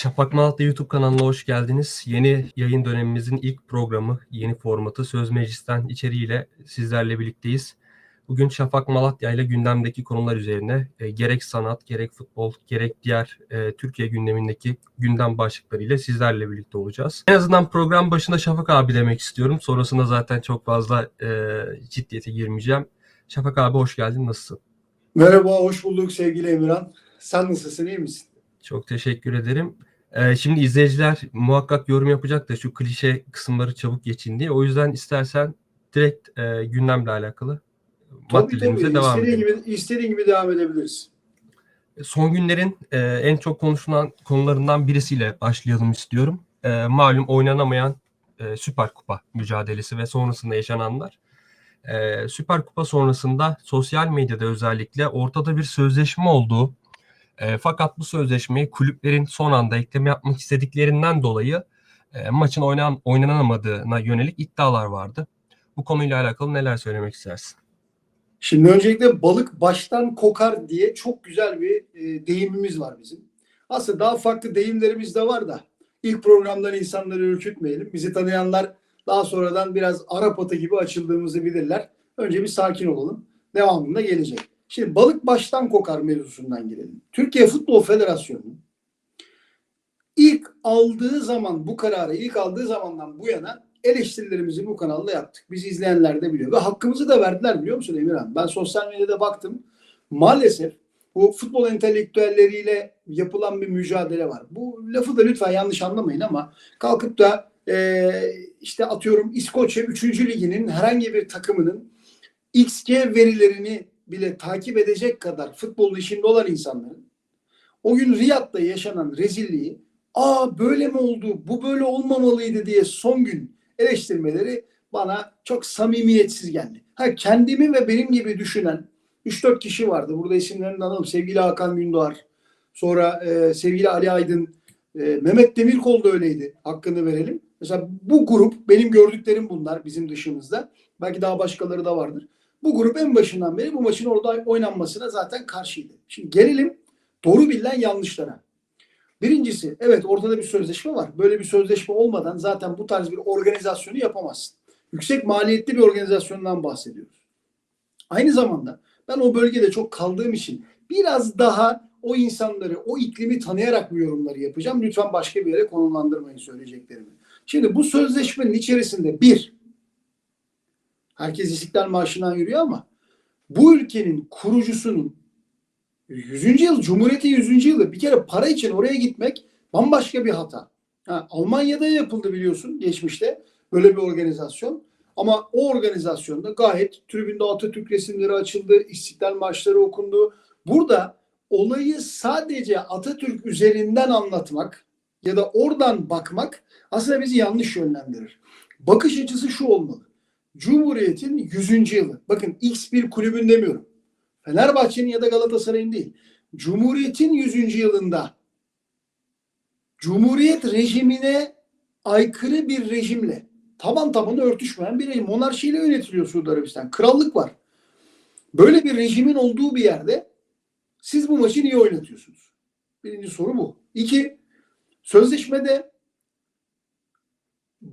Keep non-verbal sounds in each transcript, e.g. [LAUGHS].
Şafak Malatya YouTube kanalına hoş geldiniz. Yeni yayın dönemimizin ilk programı, yeni formatı Söz Meclis'ten içeriğiyle sizlerle birlikteyiz. Bugün Şafak Malatya ile gündemdeki konular üzerine e, gerek sanat, gerek futbol, gerek diğer e, Türkiye gündemindeki gündem başlıklarıyla sizlerle birlikte olacağız. En azından program başında Şafak abi demek istiyorum. Sonrasında zaten çok fazla e, ciddiyete girmeyeceğim. Şafak abi hoş geldin, nasılsın? Merhaba, hoş bulduk sevgili Emirhan. Sen nasılsın, iyi misin? Çok teşekkür ederim. Ee, şimdi izleyiciler muhakkak yorum yapacak da şu klişe kısımları çabuk geçin diye. O yüzden istersen direkt e, gündemle alakalı Tabii devam istediğin edelim. gibi, istediğin gibi devam edebiliriz. Son günlerin e, en çok konuşulan konularından birisiyle başlayalım istiyorum. E, malum oynanamayan e, Süper Kupa mücadelesi ve sonrasında yaşananlar. E, Süper Kupa sonrasında sosyal medyada özellikle ortada bir sözleşme olduğu e, fakat bu sözleşmeyi kulüplerin son anda ekleme yapmak istediklerinden dolayı e, maçın oynan, oynanamadığına yönelik iddialar vardı. Bu konuyla alakalı neler söylemek istersin? Şimdi öncelikle balık baştan kokar diye çok güzel bir e, deyimimiz var bizim. Aslında daha farklı deyimlerimiz de var da ilk programdan insanları ürkütmeyelim. Bizi tanıyanlar daha sonradan biraz Arap atı gibi açıldığımızı bilirler. Önce bir sakin olalım. Devamında gelecek. Şimdi balık baştan kokar mevzusundan girelim. Türkiye Futbol Federasyonu ilk aldığı zaman bu kararı ilk aldığı zamandan bu yana eleştirilerimizi bu kanalda yaptık. Biz izleyenler de biliyor. Ve hakkımızı da verdiler biliyor musun Emirhan? Ben sosyal medyada baktım. Maalesef bu futbol entelektüelleriyle yapılan bir mücadele var. Bu lafı da lütfen yanlış anlamayın ama kalkıp da e, işte atıyorum İskoçya 3. liginin herhangi bir takımının XG verilerini bile takip edecek kadar futbolun işinde olan insanların o gün Riyad'da yaşanan rezilliği aa böyle mi oldu bu böyle olmamalıydı diye son gün eleştirmeleri bana çok samimiyetsiz geldi. Ha kendimi ve benim gibi düşünen 3-4 kişi vardı. Burada isimlerini analım. Sevgili Hakan Gündoğar, sonra e, sevgili Ali Aydın, e, Mehmet Demirkol da öyleydi. Hakkını verelim. Mesela bu grup benim gördüklerim bunlar bizim dışımızda. Belki daha başkaları da vardır. Bu grup en başından beri bu maçın orada oynanmasına zaten karşıydı. Şimdi gelelim doğru bilinen yanlışlara. Birincisi evet ortada bir sözleşme var. Böyle bir sözleşme olmadan zaten bu tarz bir organizasyonu yapamazsın. Yüksek maliyetli bir organizasyondan bahsediyoruz. Aynı zamanda ben o bölgede çok kaldığım için biraz daha o insanları, o iklimi tanıyarak bu yorumları yapacağım. Lütfen başka bir yere konumlandırmayın söyleyeceklerimi. Şimdi bu sözleşmenin içerisinde bir, herkes İstiklal Marşı'ndan yürüyor ama bu ülkenin kurucusunun 100. yıl, Cumhuriyet'in 100. yılı bir kere para için oraya gitmek bambaşka bir hata. Ha, Almanya'da yapıldı biliyorsun geçmişte böyle bir organizasyon. Ama o organizasyonda gayet tribünde Atatürk resimleri açıldı, İstiklal Marşları okundu. Burada olayı sadece Atatürk üzerinden anlatmak ya da oradan bakmak aslında bizi yanlış yönlendirir. Bakış açısı şu olmalı. Cumhuriyet'in 100. yılı. Bakın X bir kulübün demiyorum. Fenerbahçe'nin ya da Galatasaray'ın değil. Cumhuriyet'in 100. yılında Cumhuriyet rejimine aykırı bir rejimle taban tabana örtüşmeyen bir rejim. Monarşiyle yönetiliyor Suudi Arabistan. Krallık var. Böyle bir rejimin olduğu bir yerde siz bu maçı niye oynatıyorsunuz? Birinci soru bu. İki, sözleşmede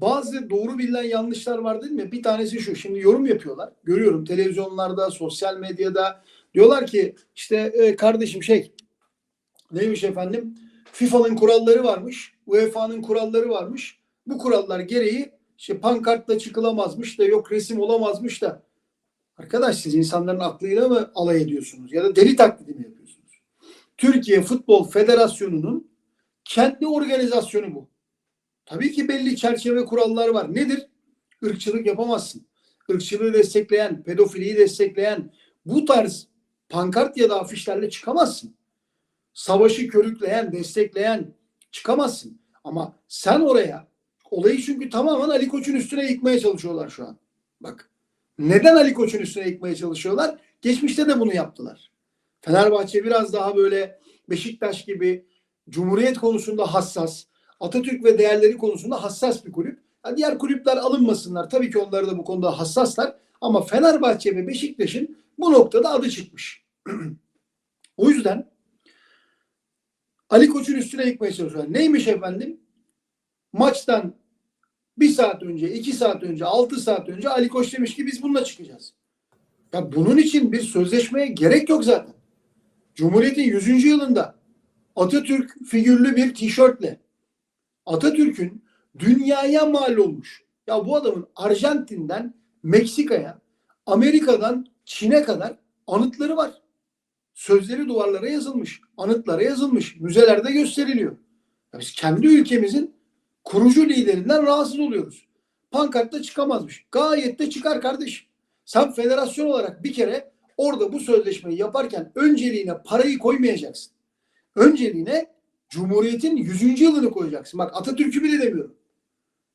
bazı doğru bilinen yanlışlar var değil mi? Bir tanesi şu. Şimdi yorum yapıyorlar. Görüyorum televizyonlarda, sosyal medyada. Diyorlar ki işte e, kardeşim şey neymiş efendim? FIFA'nın kuralları varmış. UEFA'nın kuralları varmış. Bu kurallar gereği işte pankartla çıkılamazmış da yok resim olamazmış da. Arkadaş siz insanların aklıyla mı alay ediyorsunuz? Ya da deli taklidi mi yapıyorsunuz? Türkiye Futbol Federasyonu'nun kendi organizasyonu bu. Tabii ki belli çerçeve kurallar var. Nedir? Irkçılık yapamazsın. Irkçılığı destekleyen, pedofiliyi destekleyen bu tarz pankart ya da afişlerle çıkamazsın. Savaşı körükleyen, destekleyen çıkamazsın. Ama sen oraya olayı çünkü tamamen Ali Koç'un üstüne yıkmaya çalışıyorlar şu an. Bak. Neden Ali Koç'un üstüne yıkmaya çalışıyorlar? Geçmişte de bunu yaptılar. Fenerbahçe biraz daha böyle Beşiktaş gibi Cumhuriyet konusunda hassas, Atatürk ve değerleri konusunda hassas bir kulüp. Yani diğer kulüpler alınmasınlar. Tabii ki onları da bu konuda hassaslar. Ama Fenerbahçe ve Beşiktaş'ın bu noktada adı çıkmış. [CLEARS THROAT] o yüzden Ali Koç'un üstüne yıkmaya çalışıyorlar. Neymiş efendim? Maçtan bir saat önce, iki saat önce, altı saat önce Ali Koç demiş ki biz bununla çıkacağız. Ya bunun için bir sözleşmeye gerek yok zaten. Cumhuriyet'in 100. yılında Atatürk figürlü bir tişörtle Atatürk'ün dünyaya mal olmuş. Ya bu adamın Arjantin'den Meksika'ya, Amerika'dan Çin'e kadar anıtları var. Sözleri duvarlara yazılmış, anıtlara yazılmış, müzelerde gösteriliyor. Ya biz kendi ülkemizin kurucu liderinden rahatsız oluyoruz. Pankartta çıkamazmış. Gayet de çıkar kardeşim. Sen federasyon olarak bir kere orada bu sözleşmeyi yaparken önceliğine parayı koymayacaksın. Önceliğine Cumhuriyet'in 100. yılını koyacaksın. Bak Atatürk'ü bile demiyorum.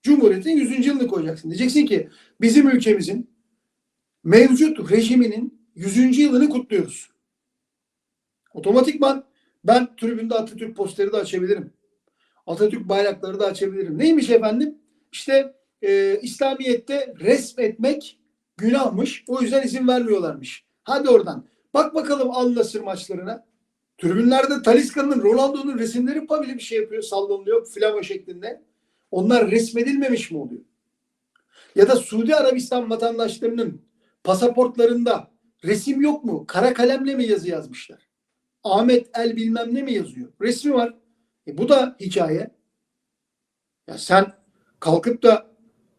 Cumhuriyet'in 100. yılını koyacaksın. Diyeceksin ki bizim ülkemizin mevcut rejiminin 100. yılını kutluyoruz. Otomatikman ben tribünde Atatürk posteri de açabilirim. Atatürk bayrakları da açabilirim. Neymiş efendim? İşte e, İslamiyet'te resmetmek günahmış. O yüzden izin vermiyorlarmış. Hadi oradan. Bak bakalım Al Nassr maçlarına. Tribünlerde Talisca'nın, Ronaldo'nun resimleri bile bir şey yapıyor, sallanıyor flama şeklinde. Onlar resmedilmemiş mi oluyor? Ya da Suudi Arabistan vatandaşlarının pasaportlarında resim yok mu? Kara kalemle mi yazı yazmışlar? Ahmet El bilmem ne mi yazıyor? Resmi var. E bu da hikaye. Ya sen kalkıp da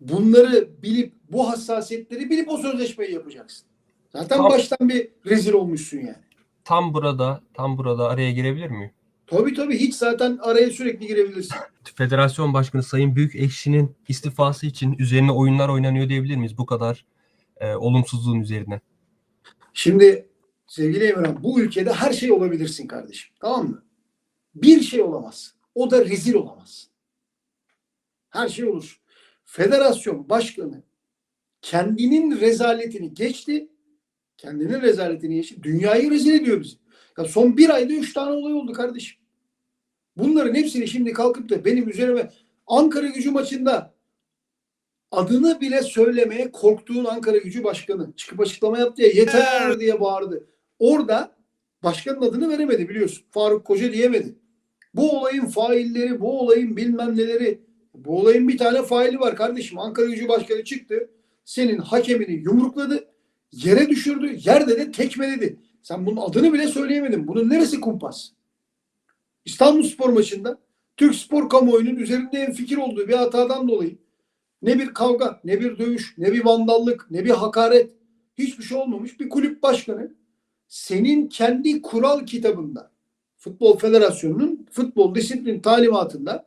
bunları bilip bu hassasiyetleri bilip o sözleşmeyi yapacaksın. Zaten baştan bir rezil olmuşsun yani. Tam burada, tam burada araya girebilir miyim? Tabii tabii hiç zaten araya sürekli girebilirsin. Federasyon Başkanı Sayın Büyükekşi'nin istifası için üzerine oyunlar oynanıyor diyebilir miyiz bu kadar e, olumsuzluğun üzerine? Şimdi sevgili Emirhan bu ülkede her şey olabilirsin kardeşim. Tamam mı? Bir şey olamaz. O da rezil olamaz. Her şey olur. Federasyon başkanı kendinin rezaletini geçti. Kendinin rezaletini geçti. Dünyayı rezil ediyor bizi. Ya son bir ayda üç tane olay oldu kardeşim. Bunların hepsini şimdi kalkıp da benim üzerime Ankara gücü maçında adını bile söylemeye korktuğun Ankara gücü başkanı çıkıp açıklama yaptı ya yeter diye bağırdı. Orada başkanın adını veremedi biliyorsun. Faruk Koca diyemedi. Bu olayın failleri, bu olayın bilmem neleri. Bu olayın bir tane faili var kardeşim. Ankara gücü başkanı çıktı. Senin hakemini yumrukladı. Yere düşürdü. Yerde de tekmeledi. Sen bunun adını bile söyleyemedin. Bunun neresi kumpas? İstanbul Spor maçında Türk spor kamuoyunun üzerinde en fikir olduğu bir hatadan dolayı ne bir kavga, ne bir dövüş, ne bir vandallık, ne bir hakaret hiçbir şey olmamış bir kulüp başkanı senin kendi kural kitabında Futbol Federasyonu'nun futbol disiplin talimatında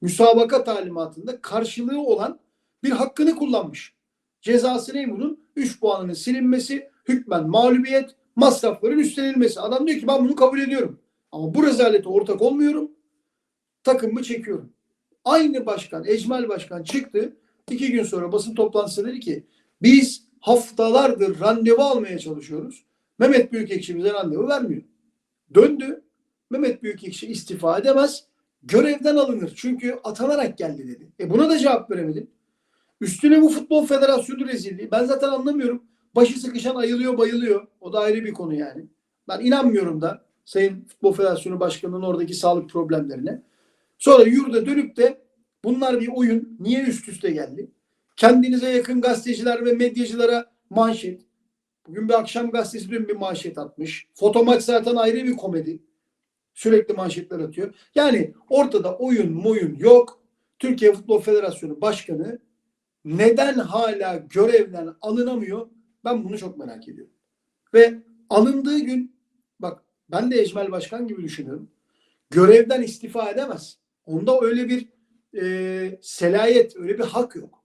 müsabaka talimatında karşılığı olan bir hakkını kullanmış. Cezası ne bunun? 3 puanının silinmesi, hükmen mağlubiyet, masrafların üstlenilmesi. Adam diyor ki ben bunu kabul ediyorum. Ama bu rezalete ortak olmuyorum. Takımımı çekiyorum. Aynı başkan, Ecmel Başkan çıktı. iki gün sonra basın toplantısında dedi ki biz haftalardır randevu almaya çalışıyoruz. Mehmet Büyükekşi bize randevu vermiyor. Döndü. Mehmet Büyükekşi istifa edemez. Görevden alınır. Çünkü atanarak geldi dedi. E buna da cevap veremedim. Üstüne bu Futbol Federasyonu rezilliği. Ben zaten anlamıyorum. Başı sıkışan ayılıyor bayılıyor. O da ayrı bir konu yani. Ben inanmıyorum da Sayın Futbol Federasyonu Başkanı'nın oradaki sağlık problemlerine. Sonra yurda dönüp de bunlar bir oyun. Niye üst üste geldi? Kendinize yakın gazeteciler ve medyacılara manşet. Bugün bir akşam gazetesi dün bir manşet atmış. Fotomaç zaten ayrı bir komedi. Sürekli manşetler atıyor. Yani ortada oyun moyun yok. Türkiye Futbol Federasyonu Başkanı neden hala görevden alınamıyor? Ben bunu çok merak ediyorum. Ve alındığı gün bak ben de Ecmel Başkan gibi düşünüyorum. Görevden istifa edemez. Onda öyle bir e, selayet, öyle bir hak yok.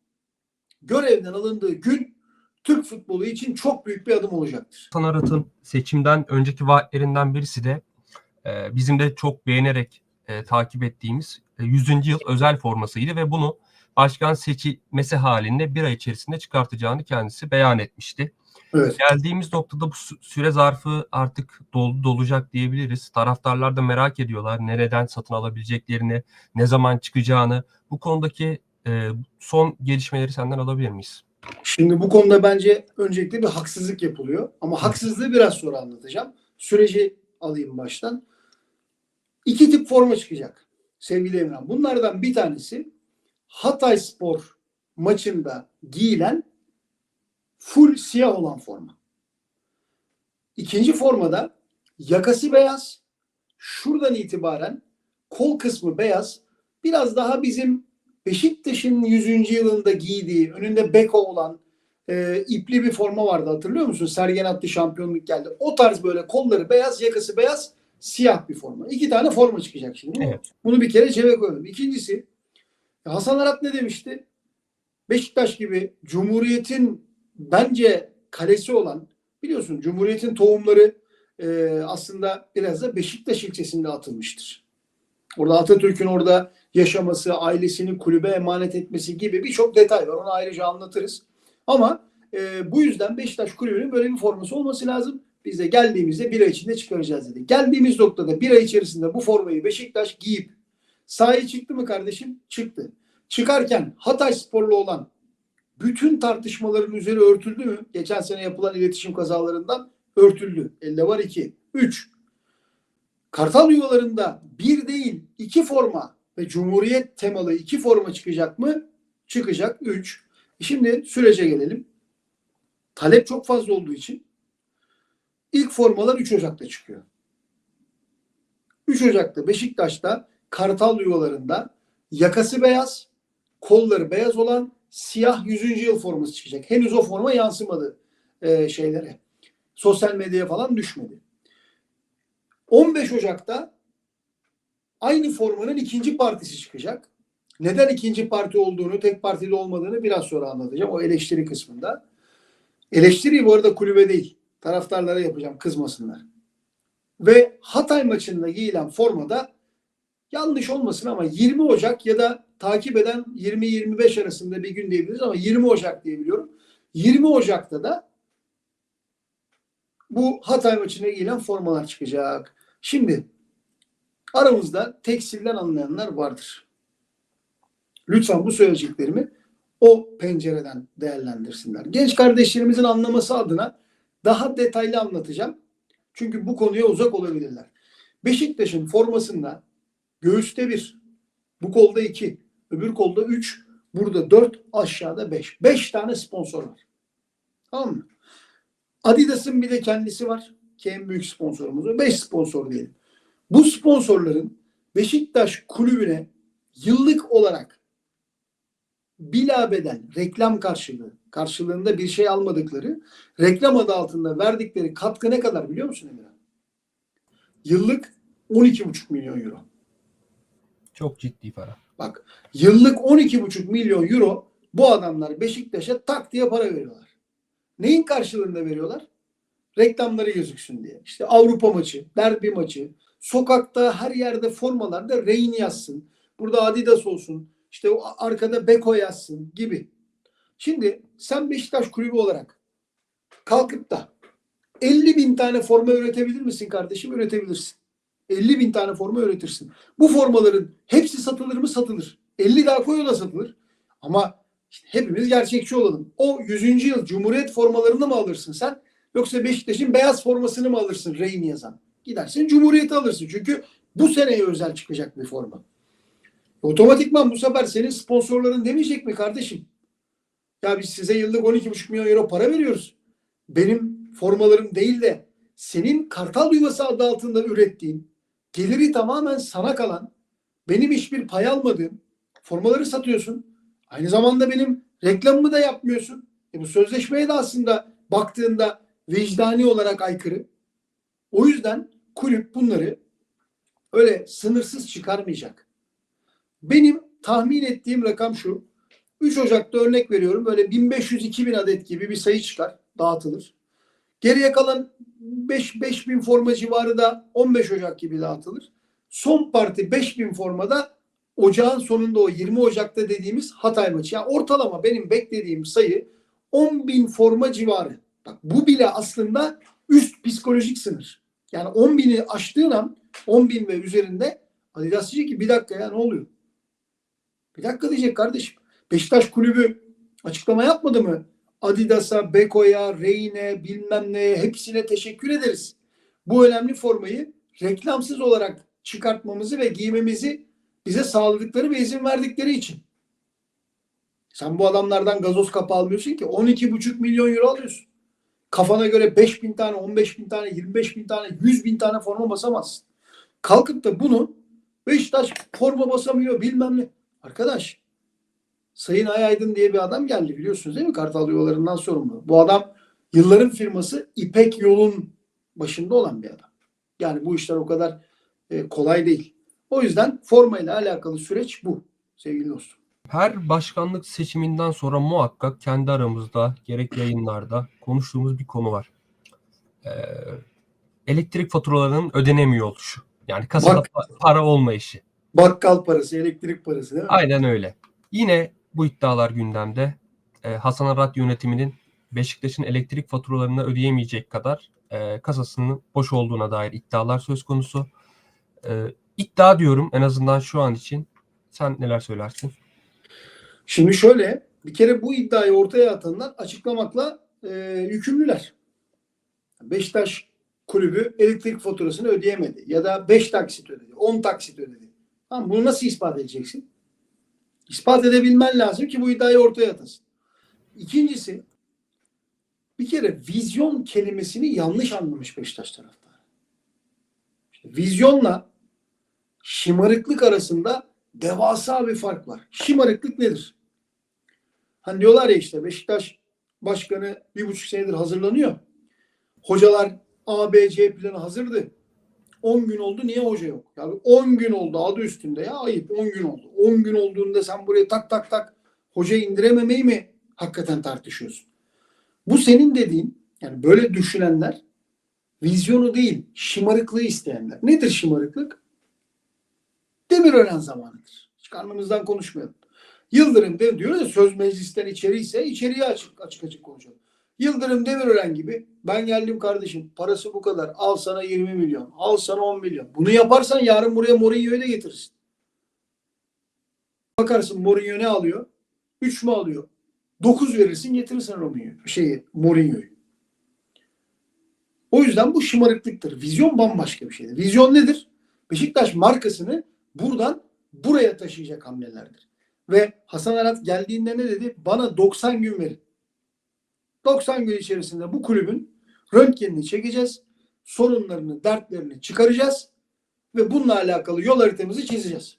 Görevden alındığı gün Türk futbolu için çok büyük bir adım olacaktır. Hasan Arat'ın seçimden önceki vaatlerinden birisi de e, bizim de çok beğenerek e, takip ettiğimiz e, 100. yıl özel formasıydı ve bunu başkan seçilmesi halinde bir ay içerisinde çıkartacağını kendisi beyan etmişti. Evet. Geldiğimiz noktada bu sü- süre zarfı artık doldu dolacak diyebiliriz. Taraftarlar da merak ediyorlar nereden satın alabileceklerini, ne zaman çıkacağını. Bu konudaki e, son gelişmeleri senden alabilir miyiz? Şimdi bu konuda bence öncelikle bir haksızlık yapılıyor. Ama haksızlığı biraz sonra anlatacağım. Süreci alayım baştan. İki tip forma çıkacak sevgili Emrah. Bunlardan bir tanesi Hatay Spor maçında giyilen full siyah olan forma. İkinci formada yakası beyaz, şuradan itibaren kol kısmı beyaz, biraz daha bizim Beşiktaş'ın 100. yılında giydiği, önünde beko olan e, ipli bir forma vardı hatırlıyor musun? Sergen attı şampiyonluk geldi. O tarz böyle kolları beyaz, yakası beyaz, siyah bir forma. İki tane forma çıkacak şimdi. Evet. Bunu bir kere cebe koyalım. İkincisi Hasan Arat ne demişti? Beşiktaş gibi Cumhuriyet'in bence kalesi olan biliyorsun Cumhuriyet'in tohumları e, aslında biraz da Beşiktaş ilçesinde atılmıştır. Orada Atatürk'ün orada yaşaması, ailesini kulübe emanet etmesi gibi birçok detay var. Onu ayrıca anlatırız. Ama e, bu yüzden Beşiktaş kulübünün böyle bir forması olması lazım. Biz de geldiğimizde bir ay içinde çıkaracağız dedi. Geldiğimiz noktada bir ay içerisinde bu formayı Beşiktaş giyip sahaya çıktı mı kardeşim? Çıktı. Çıkarken Hatay sporlu olan bütün tartışmaların üzeri örtüldü mü? Geçen sene yapılan iletişim kazalarından örtüldü. Elde var iki. Üç. Kartal yuvalarında bir değil iki forma ve Cumhuriyet temalı iki forma çıkacak mı? Çıkacak. Üç. Şimdi sürece gelelim. Talep çok fazla olduğu için ilk formalar 3 Ocak'ta çıkıyor. 3 Ocak'ta Beşiktaş'ta Kartal yuvalarında yakası beyaz, kolları beyaz olan siyah 100. yıl forması çıkacak. Henüz o forma yansımadı e, şeylere. Sosyal medyaya falan düşmedi. 15 Ocak'ta aynı formanın ikinci partisi çıkacak. Neden ikinci parti olduğunu, tek partili olmadığını biraz sonra anlatacağım. O eleştiri kısmında. Eleştiri bu arada kulübe değil. Taraftarlara yapacağım kızmasınlar. Ve Hatay maçında giyilen formada yanlış olmasın ama 20 Ocak ya da takip eden 20-25 arasında bir gün diyebiliriz ama 20 Ocak diyebiliyorum. 20 Ocak'ta da bu Hatay maçına giyilen formalar çıkacak. Şimdi aramızda tekstilden anlayanlar vardır. Lütfen bu söyleyeceklerimi o pencereden değerlendirsinler. Genç kardeşlerimizin anlaması adına daha detaylı anlatacağım. Çünkü bu konuya uzak olabilirler. Beşiktaş'ın formasında göğüste bir, bu kolda iki, öbür kolda üç, burada dört, aşağıda beş. Beş tane sponsor var. Tamam mı? Adidas'ın bir de kendisi var ki en büyük sponsorumuz. Beş sponsor diyelim. Bu sponsorların Beşiktaş kulübüne yıllık olarak bilabeden reklam karşılığı karşılığında bir şey almadıkları reklam adı altında verdikleri katkı ne kadar biliyor musun Emre? Yıllık 12,5 milyon euro. Çok ciddi para. Bak yıllık 12,5 milyon euro bu adamlar Beşiktaş'a tak diye para veriyorlar. Neyin karşılığında veriyorlar? Reklamları gözüksün diye. İşte Avrupa maçı, derbi maçı, sokakta her yerde formalarda Reyn yazsın. Burada Adidas olsun. İşte arkada Beko yazsın gibi. Şimdi sen Beşiktaş kulübü olarak kalkıp da 50 bin tane forma üretebilir misin kardeşim? Üretebilirsin. 50 bin tane forma üretirsin. Bu formaların hepsi satılır mı? Satılır. 50 daha koy da satılır. Ama işte hepimiz gerçekçi olalım. O 100. yıl Cumhuriyet formalarını mı alırsın sen? Yoksa Beşiktaş'ın beyaz formasını mı alırsın Reyn yazan? Gidersin Cumhuriyet'i alırsın. Çünkü bu seneye özel çıkacak bir forma. Otomatikman bu sefer senin sponsorların demeyecek mi kardeşim? Ya biz size yıllık 12,5 milyon euro para veriyoruz. Benim formalarım değil de senin Kartal Yuvası adı altında ürettiğin, geliri tamamen sana kalan, benim hiçbir pay almadığım formaları satıyorsun. Aynı zamanda benim reklamımı da yapmıyorsun. E bu sözleşmeye de aslında baktığında vicdani olarak aykırı. O yüzden kulüp bunları öyle sınırsız çıkarmayacak. Benim tahmin ettiğim rakam şu. 3 Ocak'ta örnek veriyorum. Böyle 1500-2000 adet gibi bir sayı çıkar. Dağıtılır. Geriye kalan 5 5000 forma civarı da 15 Ocak gibi dağıtılır. Son parti 5000 formada ocağın sonunda o 20 Ocak'ta dediğimiz Hatay maçı. Yani ortalama benim beklediğim sayı 10 bin forma civarı. Bak bu bile aslında üst psikolojik sınır. Yani 10 bini aştığın an 10 bin ve üzerinde Adidas diyecek ki bir dakika ya ne oluyor? Bir dakika diyecek kardeşim. Beşiktaş kulübü açıklama yapmadı mı? Adidas'a, Beko'ya, Reyne bilmem ne hepsine teşekkür ederiz. Bu önemli formayı reklamsız olarak çıkartmamızı ve giymemizi bize sağladıkları ve izin verdikleri için. Sen bu adamlardan gazoz kapı almıyorsun ki 12,5 milyon euro alıyorsun. Kafana göre 5 bin tane, 15 bin tane, 25 bin tane, 100 bin tane forma basamazsın. Kalkıp da bunu Beşiktaş forma basamıyor bilmem ne. Arkadaş Sayın Ayaydın diye bir adam geldi biliyorsunuz değil mi? Kartal yollarından sorumlu. Bu adam yılların firması İpek Yol'un başında olan bir adam. Yani bu işler o kadar e, kolay değil. O yüzden formayla alakalı süreç bu sevgili dostum. Her başkanlık seçiminden sonra muhakkak kendi aramızda gerek yayınlarda konuştuğumuz bir konu var. Ee, elektrik faturalarının ödenemiyor oluşu. Yani kasada Bak. pa- para olmayışı. Bakkal parası, elektrik parası değil mi? Aynen öyle. Yine bu iddialar gündemde. Ee, Hasan Arat yönetiminin Beşiktaş'ın elektrik faturalarını ödeyemeyecek kadar e, kasasının boş olduğuna dair iddialar söz konusu. Ee, iddia diyorum en azından şu an için. Sen neler söylersin? Şimdi şöyle bir kere bu iddiayı ortaya atanlar açıklamakla e, yükümlüler. Beşiktaş kulübü elektrik faturasını ödeyemedi ya da 5 taksit ödedi, 10 taksit ödedi. Tamam, bunu nasıl ispat edeceksin? İspat edebilmen lazım ki bu iddiayı ortaya atasın. İkincisi bir kere vizyon kelimesini yanlış anlamış Beşiktaş taraftarı. İşte vizyonla şımarıklık arasında devasa bir fark var. Şımarıklık nedir? Hani diyorlar ya işte Beşiktaş başkanı bir buçuk senedir hazırlanıyor. Hocalar A, B, C planı hazırdı. 10 gün oldu niye hoca yok? Yani 10 gün oldu adı üstünde ya ayıp 10 gün oldu. 10 gün olduğunda sen buraya tak tak tak hoca indirememeyi mi hakikaten tartışıyorsun? Bu senin dediğin yani böyle düşünenler vizyonu değil şımarıklığı isteyenler. Nedir şımarıklık? Demirören zamanıdır. Hiç karnımızdan konuşmayalım. Yıldırım diyoruz ya söz meclisten içeri ise içeriye açık açık açık konuşalım. Yıldırım Demirören gibi ben geldim kardeşim parası bu kadar al sana 20 milyon al sana 10 milyon. Bunu yaparsan yarın buraya Mourinho'yu da getirirsin. Bakarsın Mourinho ne alıyor? 3 mü alıyor? 9 verirsin getirirsin Mourinho'yu. Şeyi, Mourinho'yu. O yüzden bu şımarıklıktır. Vizyon bambaşka bir şeydir. Vizyon nedir? Beşiktaş markasını buradan buraya taşıyacak hamlelerdir. Ve Hasan Arat geldiğinde ne dedi? Bana 90 gün verin. 90 gün içerisinde bu kulübün röntgenini çekeceğiz. Sorunlarını, dertlerini çıkaracağız. Ve bununla alakalı yol haritamızı çizeceğiz.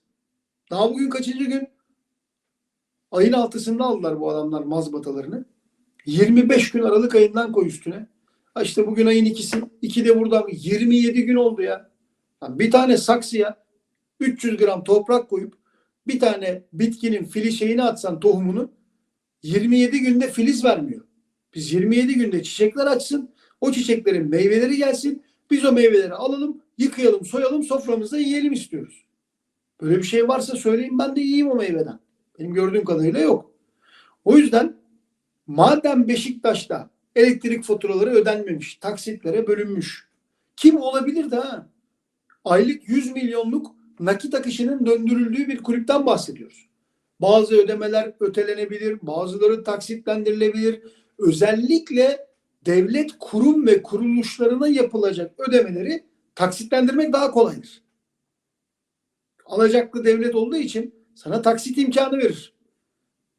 Daha bugün kaçıncı gün? Ayın altısında aldılar bu adamlar mazbatalarını. 25 gün Aralık ayından koy üstüne. Ha işte bugün ayın ikisi. iki de burada. 27 gün oldu ya. Yani bir tane saksıya 300 gram toprak koyup bir tane bitkinin fili şeyini atsan tohumunu 27 günde filiz vermiyor. Biz 27 günde çiçekler açsın. O çiçeklerin meyveleri gelsin. Biz o meyveleri alalım, yıkayalım, soyalım, soframızda yiyelim istiyoruz. Böyle bir şey varsa söyleyin ben de yiyeyim o meyveden. Benim gördüğüm kadarıyla yok. O yüzden madem Beşiktaş'ta elektrik faturaları ödenmemiş, taksitlere bölünmüş. Kim olabilir de ha? Aylık 100 milyonluk nakit akışının döndürüldüğü bir kulüpten bahsediyoruz. Bazı ödemeler ötelenebilir, bazıları taksitlendirilebilir. Özellikle devlet kurum ve kuruluşlarına yapılacak ödemeleri taksitlendirmek daha kolaydır. Alacaklı devlet olduğu için sana taksit imkanı verir.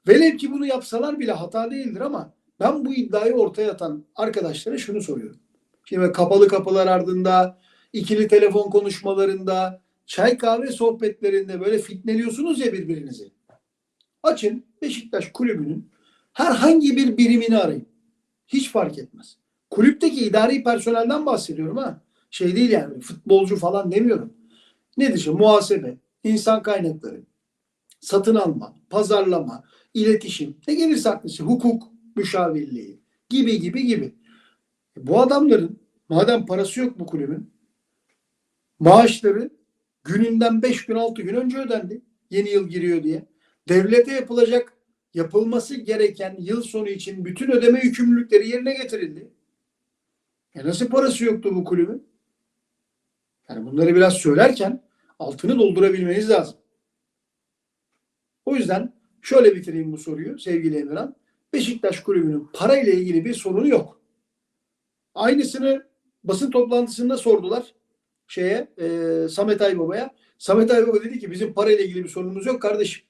Velev ki bunu yapsalar bile hata değildir ama ben bu iddiayı ortaya atan arkadaşlara şunu soruyorum. Şimdi kapalı kapılar ardında, ikili telefon konuşmalarında, çay kahve sohbetlerinde böyle fitneliyorsunuz ya birbirinizi. Açın Beşiktaş kulübünün herhangi bir birimini arayın. Hiç fark etmez. Kulüpteki idari personelden bahsediyorum ha. Şey değil yani futbolcu falan demiyorum. Ne dışı muhasebe, insan kaynakları, satın alma, pazarlama, iletişim, ne gelirse aklınıza hukuk müşavirliği gibi gibi gibi. E bu adamların madem parası yok bu kulübün maaşları gününden 5 gün 6 gün önce ödendi. Yeni yıl giriyor diye. Devlete yapılacak yapılması gereken yıl sonu için bütün ödeme yükümlülükleri yerine getirildi. E nasıl parası yoktu bu kulübün? Yani bunları biraz söylerken altını doldurabilmeniz lazım. O yüzden şöyle bitireyim bu soruyu sevgili Emirhan. Beşiktaş kulübünün parayla ilgili bir sorunu yok. Aynısını basın toplantısında sordular. şeye e, Samet Aybaba'ya. Samet Aybaba dedi ki bizim parayla ilgili bir sorunumuz yok kardeşim.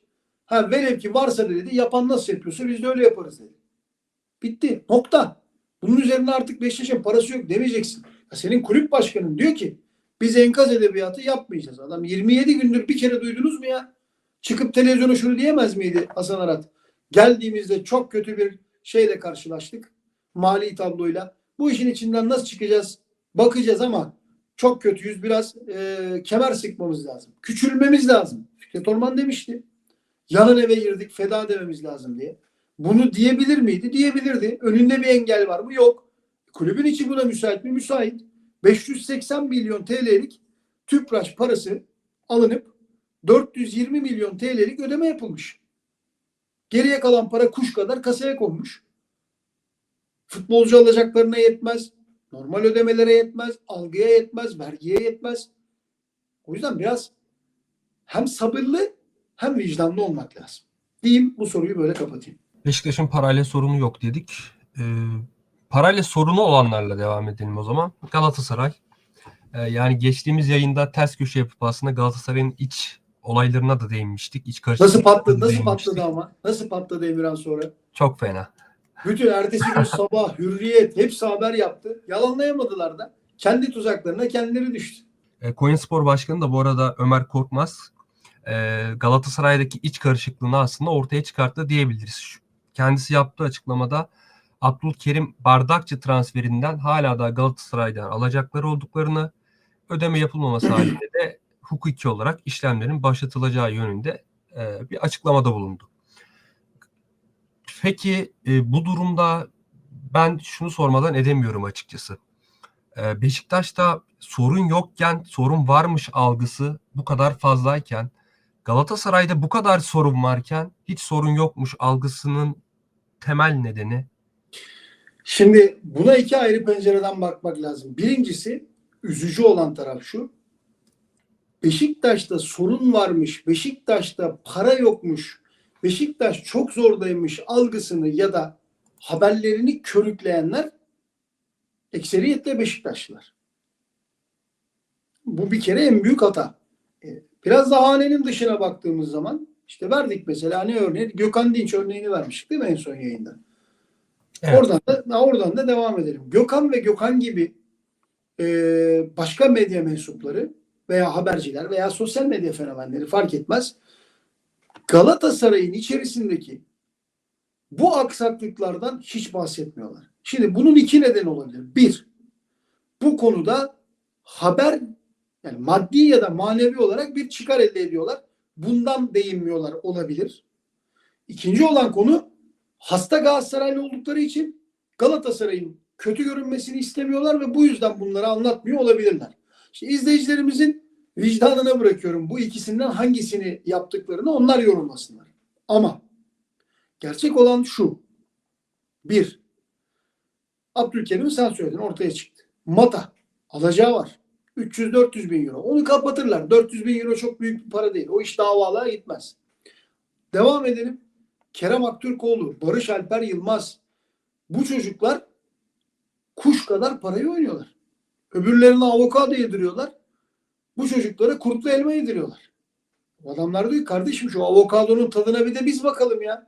Ha velev ki varsa dedi yapan nasıl yapıyorsa biz de öyle yaparız dedi. Bitti. Nokta. Bunun üzerine artık Beşiktaş'ın parası yok demeyeceksin. Ya senin kulüp başkanın diyor ki biz enkaz edebiyatı yapmayacağız. Adam 27 gündür bir kere duydunuz mu ya? Çıkıp televizyona şunu diyemez miydi Hasan Arat? Geldiğimizde çok kötü bir şeyle karşılaştık. Mali tabloyla. Bu işin içinden nasıl çıkacağız? Bakacağız ama çok kötüyüz. Biraz e, kemer sıkmamız lazım. Küçülmemiz lazım. Fikret Orman demişti. Yanın eve girdik feda dememiz lazım diye. Bunu diyebilir miydi? Diyebilirdi. Önünde bir engel var mı? Yok. Kulübün içi buna müsait mi? Müsait. 580 milyon TL'lik tüpraş parası alınıp 420 milyon TL'lik ödeme yapılmış. Geriye kalan para kuş kadar kasaya konmuş. Futbolcu alacaklarına yetmez. Normal ödemelere yetmez. Algıya yetmez. Vergiye yetmez. O yüzden biraz hem sabırlı hem vicdanlı olmak lazım. Diyeyim bu soruyu böyle kapatayım. Beşiktaş'ın parayla sorunu yok dedik. Ee, parayla sorunu olanlarla devam edelim o zaman. Galatasaray. Ee, yani geçtiğimiz yayında ters köşe yapıp aslında Galatasaray'ın iç olaylarına da değinmiştik. İç Nasıl patladı? Nasıl değinmiştik. patladı ama? Nasıl patladı Emirhan sonra? Çok fena. Bütün ertesi gün [LAUGHS] sabah hürriyet hepsi haber yaptı. Yalanlayamadılar da. Kendi tuzaklarına kendileri düştü. E, Koyunspor Başkanı da bu arada Ömer Korkmaz e, Galatasaray'daki iç karışıklığını aslında ortaya çıkarttı diyebiliriz. Kendisi yaptığı açıklamada Abdülkerim Bardakçı transferinden hala da Galatasaray'dan alacakları olduklarını ödeme yapılmaması [CLEARS THROAT] halinde de hukuki olarak işlemlerin başlatılacağı yönünde e, bir açıklamada bulundu. Peki e, bu durumda ben şunu sormadan edemiyorum açıkçası. Ee, Beşiktaş'ta sorun yokken sorun varmış algısı bu kadar fazlayken Galatasaray'da bu kadar sorun varken hiç sorun yokmuş algısının temel nedeni Şimdi buna iki ayrı pencereden bakmak lazım. Birincisi üzücü olan taraf şu. Beşiktaş'ta sorun varmış, Beşiktaş'ta para yokmuş, Beşiktaş çok zordaymış algısını ya da haberlerini körükleyenler ekseriyetle Beşiktaşlılar. Bu bir kere en büyük hata. Biraz da hanenin dışına baktığımız zaman işte verdik mesela ne örneği? Gökhan Dinç örneğini vermiştik değil mi en son yayında? Evet. Oradan da oradan da devam edelim. Gökhan ve Gökhan gibi e, başka medya mensupları veya haberciler veya sosyal medya fenomenleri fark etmez. Galatasaray'ın içerisindeki bu aksaklıklardan hiç bahsetmiyorlar. Şimdi bunun iki neden olabilir. Bir, bu konuda haber yani maddi ya da manevi olarak bir çıkar elde ediyorlar. Bundan değinmiyorlar olabilir. İkinci olan konu hasta Galatasaraylı oldukları için Galatasaray'ın kötü görünmesini istemiyorlar ve bu yüzden bunları anlatmıyor olabilirler. İşte izleyicilerimizin vicdanına bırakıyorum bu ikisinden hangisini yaptıklarını onlar yorumlasınlar. Ama gerçek olan şu. Bir, Abdülkerim'i sen söyledin ortaya çıktı. Mata alacağı var. 300-400 bin euro. Onu kapatırlar. 400 bin euro çok büyük bir para değil. O iş davalığa gitmez. Devam edelim. Kerem Aktürkoğlu, Barış Alper Yılmaz. Bu çocuklar kuş kadar parayı oynuyorlar. Öbürlerine avokado yediriyorlar. Bu çocuklara kurtlu elma yediriyorlar. Adamlar diyor kardeşim şu avokadonun tadına bir de biz bakalım ya.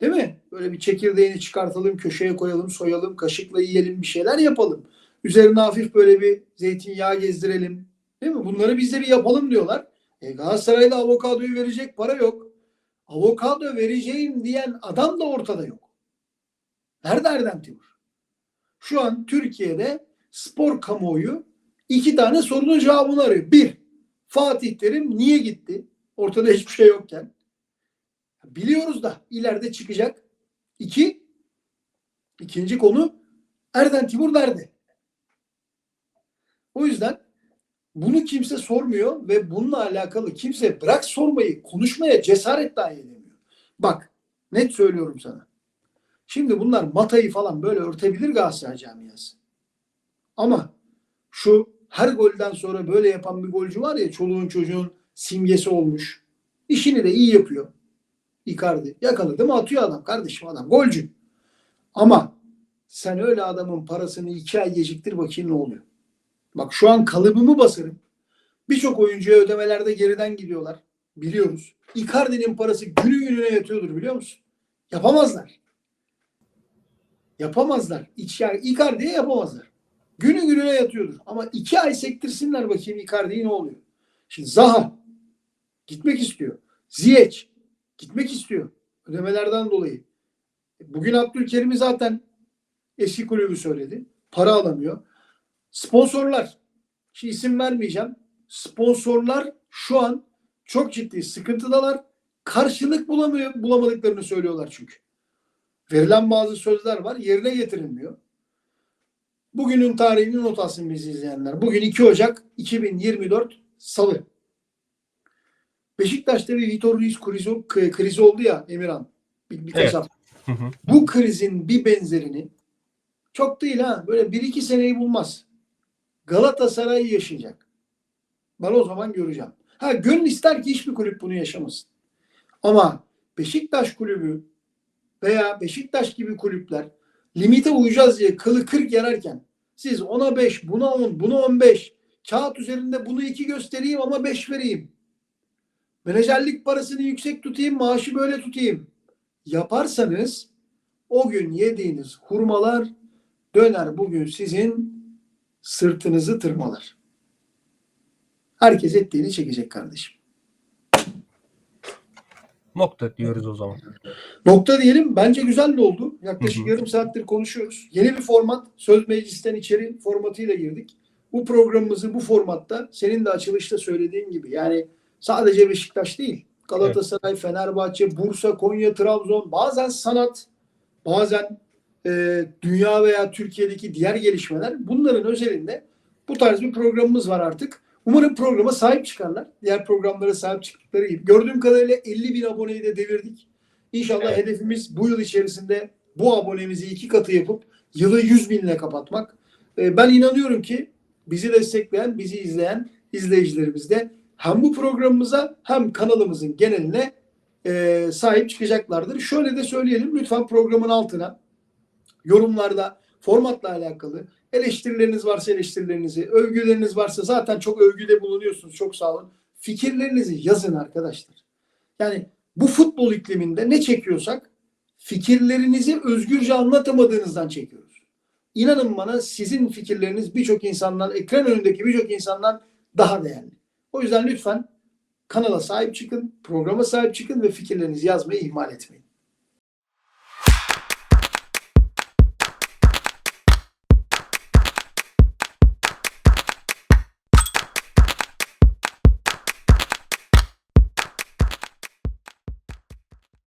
Değil mi? Böyle bir çekirdeğini çıkartalım, köşeye koyalım, soyalım, kaşıkla yiyelim, bir şeyler yapalım. Üzerine hafif böyle bir zeytinyağı gezdirelim. Değil mi? Bunları biz de bir yapalım diyorlar. E Galatasaray'da avokadoyu verecek para yok. Avokado vereceğim diyen adam da ortada yok. Nerede Erdem Timur? Şu an Türkiye'de spor kamuoyu iki tane sorunun cevabını arıyor. Bir, Fatih Terim niye gitti? Ortada hiçbir şey yokken. Biliyoruz da ileride çıkacak. İki, ikinci konu Erdem Timur nerede? O yüzden bunu kimse sormuyor ve bununla alakalı kimse bırak sormayı konuşmaya cesaret dahi edemiyor. Bak net söylüyorum sana. Şimdi bunlar matayı falan böyle örtebilir Galatasaray camiası. Ama şu her golden sonra böyle yapan bir golcü var ya çoluğun çocuğun simgesi olmuş. İşini de iyi yapıyor. Icardi. Yakaladı mı atıyor adam kardeşim adam. Golcü. Ama sen öyle adamın parasını iki ay geciktir bakayım ne oluyor. Bak şu an kalıbımı basarım. Birçok oyuncuya ödemelerde geriden gidiyorlar. Biliyoruz. Icardi'nin parası günü gününe yatıyordur biliyor musun? Yapamazlar. Yapamazlar. İç, yani Icardi'ye yapamazlar. Günü gününe yatıyordur. Ama iki ay sektirsinler bakayım Icardi'ye ne oluyor? Şimdi Zaha gitmek istiyor. Ziyech gitmek istiyor. Ödemelerden dolayı. Bugün Abdülkerim'i zaten eski kulübü söyledi. Para alamıyor. Sponsorlar. Şimdi isim vermeyeceğim. Sponsorlar şu an çok ciddi sıkıntıdalar. Karşılık bulamıyor, bulamadıklarını söylüyorlar çünkü. Verilen bazı sözler var. Yerine getirilmiyor. Bugünün tarihini not alsın bizi izleyenler. Bugün 2 Ocak 2024 Salı. Beşiktaş'ta bir Vitor Ruiz krizi, krizi oldu ya Emirhan. Bir, birkaç Evet. hafta. Bu krizin bir benzerini çok değil ha. Böyle bir iki seneyi bulmaz. Galatasaray yaşayacak. Ben o zaman göreceğim. Ha gönül ister ki hiçbir kulüp bunu yaşamasın. Ama Beşiktaş kulübü veya Beşiktaş gibi kulüpler limite uyacağız diye kılı kırk yararken siz ona 5, buna 10, buna 15 kağıt üzerinde bunu 2 göstereyim ama 5 vereyim. Menajerlik parasını yüksek tutayım, maaşı böyle tutayım. Yaparsanız o gün yediğiniz hurmalar döner bugün sizin sırtınızı tırmalar. Herkes ettiğini çekecek kardeşim. Nokta diyoruz o zaman. Nokta diyelim. Bence güzel de oldu. Yaklaşık Hı hı. yarım saattir konuşuyoruz. Yeni bir format. Söz meclisten içeri formatıyla girdik. Bu programımızı bu formatta senin de açılışta söylediğin gibi yani sadece Beşiktaş değil. Galatasaray, Fenerbahçe, Bursa, Konya, Trabzon bazen sanat bazen e, dünya veya Türkiye'deki diğer gelişmeler bunların özelinde bu tarz bir programımız var artık. Umarım programa sahip çıkarlar. Diğer programlara sahip çıktıkları gibi. Gördüğüm kadarıyla 50 bin aboneyi de devirdik. İnşallah Evet. hedefimiz bu yıl içerisinde bu abonemizi iki katı yapıp yılı 100 binle kapatmak. Ee, ben inanıyorum ki bizi destekleyen, bizi izleyen izleyicilerimiz de hem bu programımıza hem kanalımızın geneline e, sahip çıkacaklardır. Şöyle de söyleyelim lütfen programın altına yorumlarda formatla alakalı eleştirileriniz varsa eleştirilerinizi, övgüleriniz varsa zaten çok övgüde bulunuyorsunuz. Çok sağ olun. Fikirlerinizi yazın arkadaşlar. Yani bu futbol ikliminde ne çekiyorsak fikirlerinizi özgürce anlatamadığınızdan çekiyoruz. İnanın bana sizin fikirleriniz birçok insandan, ekran önündeki birçok insandan daha değerli. O yüzden lütfen kanala sahip çıkın, programa sahip çıkın ve fikirlerinizi yazmayı ihmal etmeyin.